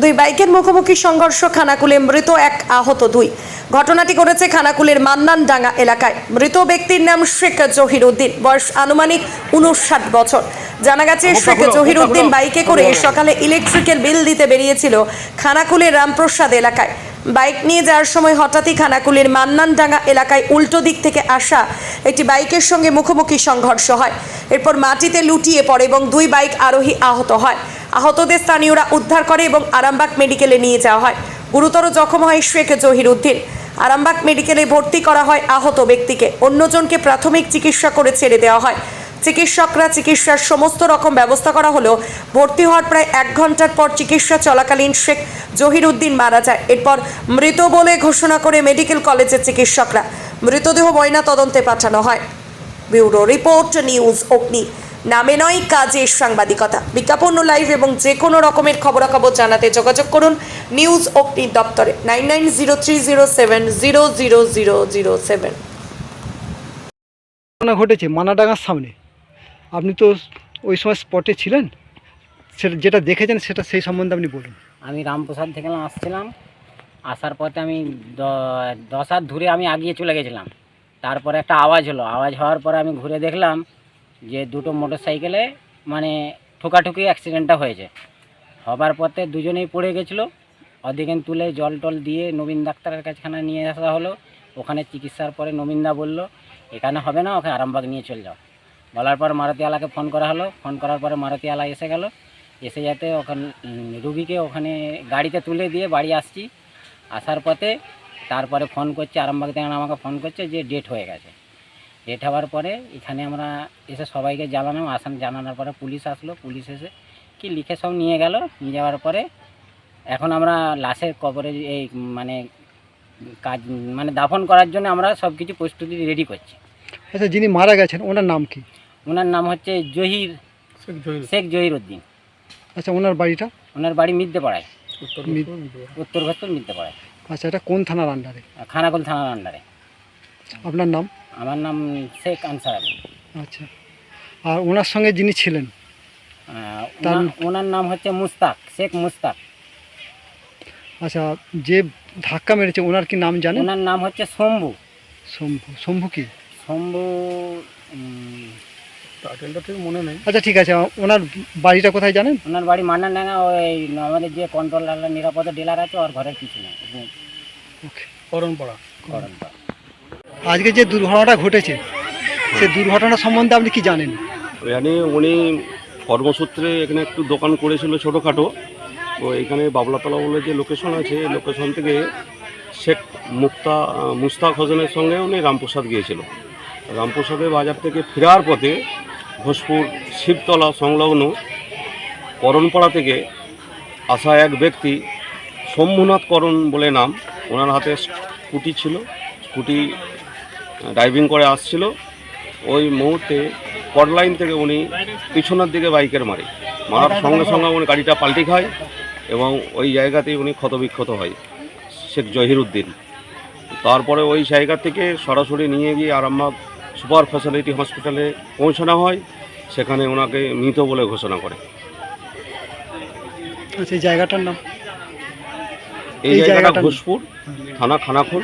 দুই বাইকের মুখোমুখি সংঘর্ষ খানাকুলে মৃত এক আহত দুই। ঘটনাটি ঘটেছে খানাকুলের মান্নানডাঙ্গা এলাকায়। মৃত ব্যক্তির নাম শেখ জহির উদ্দিন বয়স আনুমানিক উনষাট বছর। জানা গেছে শেখ জহির উদ্দিন বাইকে করে সকালে ইলেকট্রিকের বিল দিতে বেরিয়েছিল খানাকুলের রামপ্রসাদ এলাকায়। বাইক নিয়ে যাওয়ার সময় হঠাৎই খানাকুলের মান্নানডাঙ্গা এলাকায় উল্টো দিক থেকে আসা একটি বাইকের সঙ্গে মুখোমুখি সংঘর্ষ হয়। এরপর মাটিতে লুটিয়ে পড়ে এবং দুই বাইক আরোহী আহত হয়। আহতদের স্থানীয়রা উদ্ধার করে এবং আরামবাগ মেডিকেলে নিয়ে যাওয়া হয়। গুরুতর জখম হয় শেখ জহির উদ্দিন আরামবাগ মেডিকেলে ভর্তি করা হয় আহত ব্যক্তিকে। অন্যজনকে প্রাথমিক চিকিৎসা করে ছেড়ে দেওয়া হয়। চিকিৎসকরা চিকিৎসার সমস্ত রকম ব্যবস্থা করা হলেও ভর্তি হওয়ার প্রায় এক ঘণ্টার পর চিকিৎসা চলাকালীন শেখ জহির উদ্দিন মারা যায়। এরপর মৃত বলে ঘোষণা করে মেডিকেল কলেজের চিকিৎসকরা। মৃতদেহ ময়না তদন্তে পাঠানো হয়। ব্যুরো রিপোর্ট নিউজ অগ্নি। নামে নয় কাজের সাংবাদিকতা। বিজ্ঞাপন লাইভ এবং যে কোনো রকমের খবরাখবর জানাতে যোগাযোগ করুন নিউজ অগ্নি দপ্তরে nine nine zero three zero seven zero zero zero zero seven ঘটনা ঘটেছে মানাডাঙ্গার সামনে। আপনি তো ওই সময় স্পটে ছিলেন? সেটা যেটা দেখেছেন সেটা সেই সম্বন্ধে আপনি বলুন। আমি রামপ্রসাদ থেকে আসছিলাম। আসার পথে আমি দ- দশ হাত ধরে আমি আগিয়ে চলে গেছিলাম। তারপরে একটা আওয়াজ হলো। আওয়াজ হওয়ার পরে আমি ঘুরে দেখলাম যে দুটো মোটর সাইকেলে মানে ঠোকাঠুকি অ্যাক্সিডেন্টটা হয়েছে। হবার পথে দুজনেই পড়ে গেছিল। ওদিকে তুলে জল টল দিয়ে নবীন ডাক্তারের কাছখানে নিয়ে আসা হলো। ওখানে চিকিৎসার পরে নবীনদা বলল, এখানে হবে না, ওকে আরামবাগ নিয়ে চলে যাও। বলার পর মারুতি আলাকে ফোন করা হলো। ফোন করার পরে মারুতি আলা এসে গেল। এসে যাতে ওখানে রুগীকে ওখানে গাড়িতে তুলে দিয়ে বাড়ি আসছি। আসার পথে তারপরে ফোন করছে, আরামবাগ থেকে আমাকে ফোন করছে যে ডেট হয়ে গেছে। ডেট হওয়ার পরে এখানে আমরা এসে সবাইকে জানালাম আসান জানানোর পরে পুলিশ আসলো পুলিশ এসে কি লিখে সব নিয়ে গেল নিয়ে যাওয়ার পরে এখন আমরা লাশের কবরে এই মানে কাজ মানে দাফন করার জন্য আমরা সব কিছু প্রস্তুতি রেডি করছি। আচ্ছা যিনি মারা গেছেন ওনার নাম কি? ওনার নাম হচ্ছে জহির শেখ জহির। উদ্দিন আচ্ছা ওনার বাড়িটা? ওনার বাড়ি মিদ্যে পাড়ায় উত্তর ঘত্তর মিদ্যে পাড়ায় আচ্ছা এটা কোন থানার আন্ডারে খানাকুল থানার আন্ডারে আপনার নাম? আমার নাম শেখ আনসার আলী। আচ্ছা। আর ওনার সঙ্গে যিনি ছিলেন? ওনা- ওনার নাম হচ্ছে মুস্তাক শেখ মুস্তাক। আচ্ছা যে ধাক্কা মেরেছে ওনার কি নাম জানেন? ওনার নাম হচ্ছে শম্ভু। শম্ভু। শম্ভু কি? শম্ভু উম, মনে নেই। আচ্ছা ঠিক আছে। ওনার বাড়িটা কোথায় জানেন? ওনার বাড়ি মান্নানডাঙ্গা ওই আমাদের যে কন্ট্রোল নিরাপদে ডিলার আছে ওর ঘরের পিছনে। ওকে। করণপাড়া। আজকে যে দুর্ঘটনাটা ঘটেছে সে দুর্ঘটনা সম্বন্ধে আপনি কি জানেন? এখানে উনি কর্মসূত্রে এখানে একটু দোকান করেছিল ছোটোখাটো। তো এখানে বাবলাতলা বলে যে লোকেশন আছে লোকেশন থেকে শেখ মুক্তা মুস্তাক হোসেনের সঙ্গে উনি রামপ্রসাদ গিয়েছিল। রামপ্রসাদের বাজার থেকে ফেরার পথে ঘোষপুর শিবতলা সংলগ্ন করণপাড়া থেকে আসা এক ব্যক্তি শম্ভুনাথ করণ বলে নাম, ওনার হাতে স্কুটি ছিল। স্কুটি ড্রাইভিং করে আসছিল। ওই মুহূর্তে কডলাইন থেকে উনি পিছনের দিকে বাইকের মারে। মারার সঙ্গে সঙ্গে উনি গাড়িটা পাল্টি খায় এবং ওই জায়গাতেই উনি ক্ষতবিক্ষত হয় শেখ জহিরুদ্দিন তারপরে ওই জায়গা থেকে সরাসরি নিয়ে গিয়ে আরামবাগ সুপার ফ্যাসিলিটি হসপিটালে পৌঁছানো হয় সেখানে ওনাকে মৃত বলে ঘোষণা করে। আচ্ছা জায়গাটার নাম? এই এই জায়গাটা ঘোষপুর থানা খানাখোল।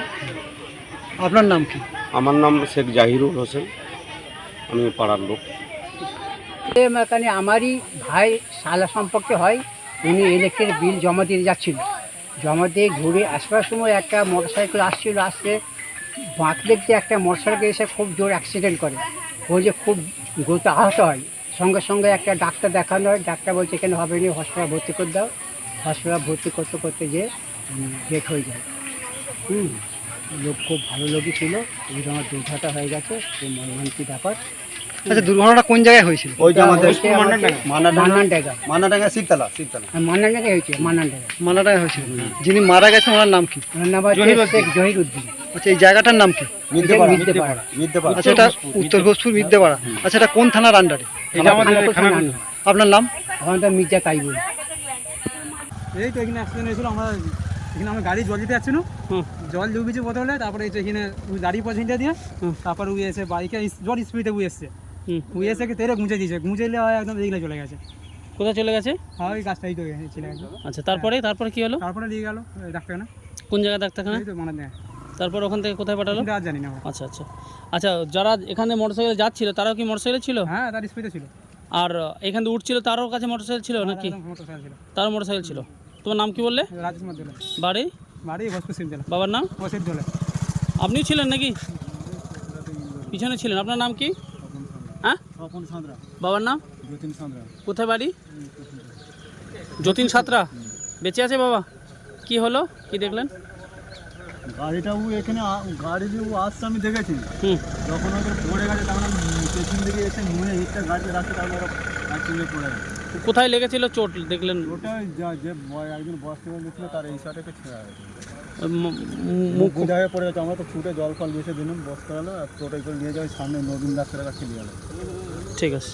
আপনার নাম কি? আমার নাম শেখ জাহিরুল হোসেন। আমি পাড়ার লোক। এখানে আমারই ভাই সালা সম্পর্কে হয়, উনি ইলেকট্রিক বিল জমা দিতে যাচ্ছিল। জমা দিয়ে ঘুরে আসবার সময় একটা মোটর সাইকেল আসছিল আসছে বাঁক দেখতে একটা মোটর সাইকেল এসে খুব জোর অ্যাক্সিডেন্ট করে। বলছে খুব গুরুতর আহত হয়। সঙ্গে সঙ্গে একটা ডাক্তার দেখানো হয়। ডাক্তার বলছে, এখানে হবে নি হসপিটাল ভর্তি করে দাও। হসপিটাল ভর্তি করতে করতে যে ডেট হয়ে যায়। হুম। লোক খুব ভালো লোকই ছিল। এই আমার দুর্ঘটনা হয়ে গেছে খুব মর্মান্তিক ব্যাপার। আচ্ছা দুর্ঘটনাটা কোন জায়গায় হয়েছিল? ওই যে আমাদের মান্নানডাঙ্গা। মানাডাঙ্গা শিবতলা শিবতলা মান্নানডাঙ্গা হয়েছে মান্নানডাঙ্গা। মালাটায় হয়েছিল? যিনি মারা গেছেন ওনার নাম কি? ওনার নাম হচ্ছে শেখ জহির উদ্দিন। আচ্ছা এই জায়গাটার নাম কি? আচ্ছা এটা উত্তর ঘোষপুর মিদ্যেপাড়া। আচ্ছা এটা কোন থানার আন্ডারে নাম। আপনার নাম? আমার তো মির্জা কাইবুল এই তো এখানে অ্যাক্সিডেন্ট হয়েছিল আমরা এখানে আমার গাড়ি জল দিতে যাচ্ছিল জল ডুবেছে বোতলে তারপরে এখানে ওই গাড়ি পছন্দ দিয়ে তারপর উই এসে বাইকে জল স্পিডে উই এসছে। উই এসে তেরে গুঁজে দিয়েছে। গুঁজে একদম এগুলো চলে গেছে। কোথায় চলে গেছে? হ্যাঁ ওই গাছটাই তো ছেলে একজন। আচ্ছা তারপরে? তারপরে কি হলো? তারপরে নিয়ে গেল ডাক্তারখানা। কোন জায়গায় ডাক্তারখানা? তো মানে তারপর ওখান থেকে কোথায় পাঠালো? আর জানি না। আচ্ছা আচ্ছা। আচ্ছা যারা এখানে মোটরসাইকেল যাচ্ছিল তারাও কি মোটরসাইকেল ছিল? হ্যাঁ তার স্পিডে ছিল। আর এখান থেকে উঠছিল তারও কাছে মোটরসাইকেল ছিল নাকি? মোটরসাইকেল ছিল। তারও মোটরসাইকেল ছিল? তোমার নাম কি বললে? রাজেশ বাড়ি? বাড়ি বাবার নাম? ওসির জলে। আপনিও ছিলেন নাকি? পিছনে ছিলেন। আপনার নাম কি? হ্যাঁ? সাঁতরা। বাবার নাম? যতীন সাঁতরা। কোথায় বাড়ি? যতীন সাঁতরা। বেঁচে আছে বাবা? কি হলো? কি দেখলেন? গাড়িটা ও এখানে গাড়ি দিয়ে ও আসছে আমি দেখেছি। হুম। যখন ওদের পড়ে গেছে তখন আমি পেছন দিকে এসে মনে হিটটা গাড়িতে রাখতে তারপর পড়ে গেছে কোথায় লেগেছিল চোট? দেখলেন? ওটা যা যে বয় একজন তার এই সাইডে ছেঁড়া গেছে ম- মুখ মুখ পড়ে গেছে। আমরা তো ছুটে জল ফল দিলাম বস করালো আর টোটাই করে নিয়ে সামনে নবীন ডাক্তারের কাছে নিয়ে গেলো ঠিক আছে।